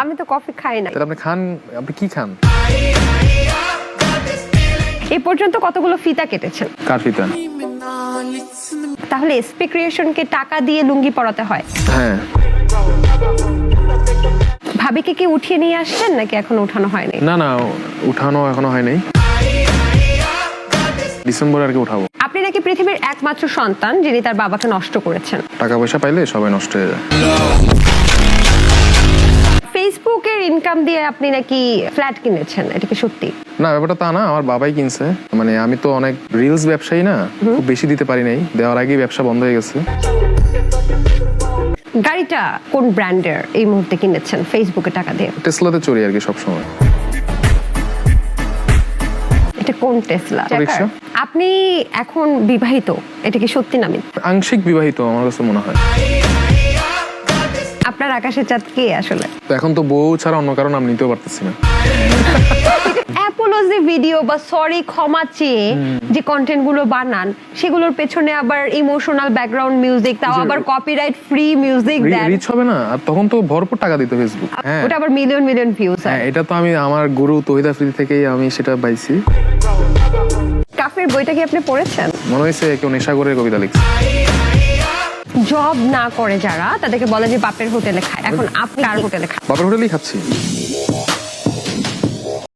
আমি তো কফি খাই না তাহলে আপনি খান আপনি কি খান? এই পর্যন্ত কতগুলো ফিতা কেটেছেন? কার ফিতা? তাহলে এসপি ক্রিয়েশনকে টাকা দিয়ে লুঙ্গি পরাতে হয়। হ্যাঁ। ভাবিকে কি উঠিয়ে নিয়ে আসছেন নাকি এখন উঠানো হয়নি? না না উঠানো এখনও হয় নাই ডিসেম্বরে আর কি উঠাবো। আপনি নাকি পৃথিবীর একমাত্র সন্তান যিনি তার বাবাকে নষ্ট করেছেন। টাকা পয়সা পাইলে সবাই নষ্ট হয়ে যায়। ইনকাম দিয়ে আপনি নাকি ফ্ল্যাট কিনেছেন? এটা কি সত্যি? না ব্যাপারটা তা না আমার বাবাই কিনছে। মানে আমি তো অনেক রিলস ব্যবসায়ী না খুব বেশি দিতে পারি নাই। দেওয়ার আগেই ব্যবসা বন্ধ হয়ে গেছে। গাড়িটা কোন ব্র্যান্ডের? এই মুহূর্তে কিনেছেন? ফেসবুকে টাকা দিয়ে। টেসলাতে চড়ি আর কি সবসময়। এটা কোন টেসলা রিকশা। আপনি এখন বিবাহিত? এটা কি সত্যি নামি আংশিক বিবাহিত আমার কাছে মনে হয়। আপনার আকাশের চাঁদ কে আসলে? তো এখন তো বউ ছাড়া অন্য কারও নাম নিতেও পারতেছি না। অ্যাপোলজি ভিডিও বা সরি ক্ষমা চেয়ে যে কন্টেন্টগুলো বানান সেগুলোর পেছনে আবার ইমোশনাল ব্যাকগ্রাউন্ড মিউজিক তাও আবার কপিরাইট ফ্রি মিউজিক দেন। রিচ হবে না আর তখন তো ভরপুর টাকা দিত ফেসবুক হ্যাঁ। ওটা আবার মিলিয়ন মিলিয়ন ভিউজ হ্যাঁ। এটা তো আমি আমার গুরু তহিদা ফ্রি থেকেই আমি সেটা পাইছি। কাফের বইটা কি আপনি পড়েছেন? মনে হয়েছে কেউ নেশা করে কবিতা লিখছে। জব না করে যারা তাদেরকে বলে যে বাপের হোটেলে খায়। এখন আপনার হোটেলে খায় বাপের হোটেলেই খাচ্ছি।